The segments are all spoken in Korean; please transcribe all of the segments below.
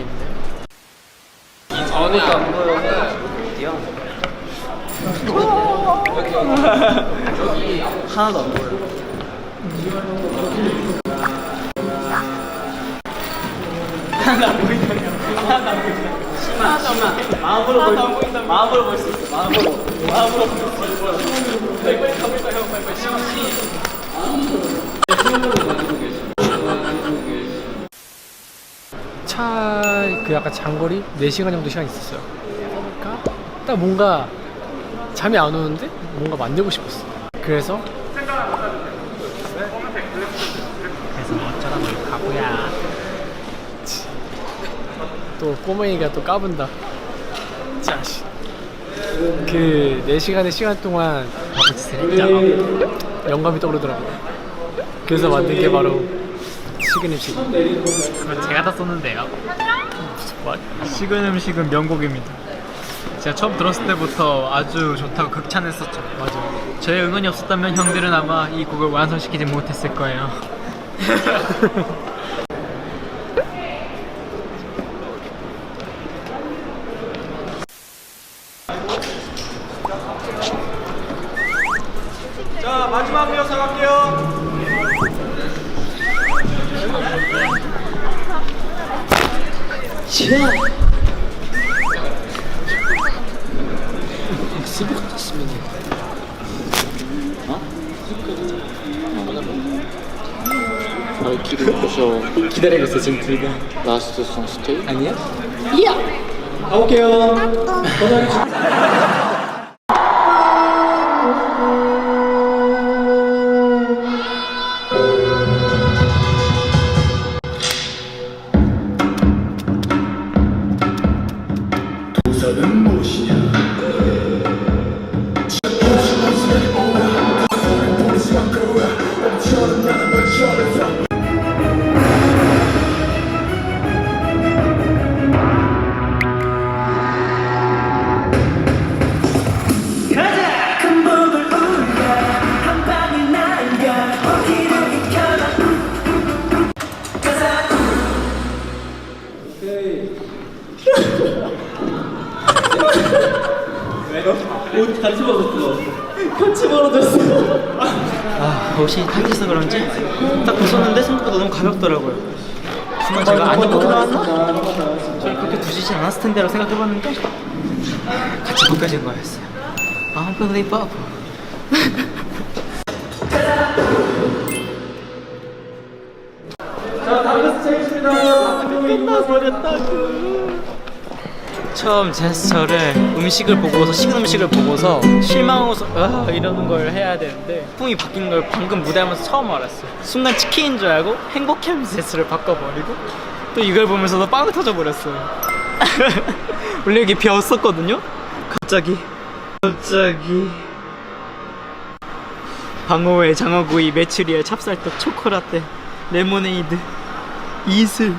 있네. 아무것도 안 보여. 하나도 안 보여. 하나도 안 보인다. 하나도 안 보인다. 마음으로 볼, 수 있어. 마음으로 볼 수 있어. 마음으로. 마음으로 볼수 있어. 빨리 빨리 가볼까 형 빨리 빨리 씨. 차 그 약간 장거리 4시간 정도 시간 있었어요. 그러니까 딱 뭔가 잠이 안 오는데 뭔가 만들고 싶었어. 그래서 그래서 어쩌다 보니 가구야. 또 꼬맹이가 또 까분다. 자식. 그 4시간의 시간 동안 영감이 떠오르더라고요. 그래서 만든 게 바로 식은 음식. 그건 제가 다 썼는데요. 말? 식은 음식은 명곡입니다. 제가 처음 들었을 때부터 아주 좋다고 극찬했었죠. 맞아. 저의 응원이 없었다면 형들은 아마 이 곡을 완성시키지 못했을 거예요. 자 마지막 리허설 할게요. 아, 기다려서 기다리고 있어 지금 들고. 라스트 송 스테이? 아니야? 가볼게요. 목표는 무엇이냐? 옷 같이 벗었어. 같이 벌어졌어. 아, 옷이 타이트해서 그런지 딱 벗었는데 생각보다 너무 가볍더라고요. 순간 제가 안 입고 나왔나? 저를 그렇게 두시진 않았을 텐데라고 생각해봤는데 같이 벗겨진 거였어요. 아, unbelievable. 자, 다음 스테이지입니다. 끝나버렸다고. 처음 제스처를 음식을 보고서 식은 음식을 보고서 실망해서 아, 이러는 걸 해야 되는데 풍이 바뀐 걸 방금 무대하면서 처음 알았어요. 순간 치킨인 줄 알고 행복해하면서 제스처를 바꿔버리고 또 이걸 보면서도 빵 터져 버렸어요. 원래 여기 비었었거든요? 갑자기. 갑자기. 방어회 장어구이 메추리알 찹쌀떡 초코라떼 레모네이드 이슬.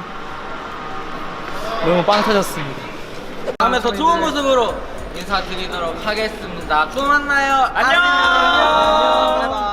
너무 빵 터졌습니다 다음에 더 좋은 모습으로 인사드리도록 하겠습니다. 또 만나요. 안녕. 바이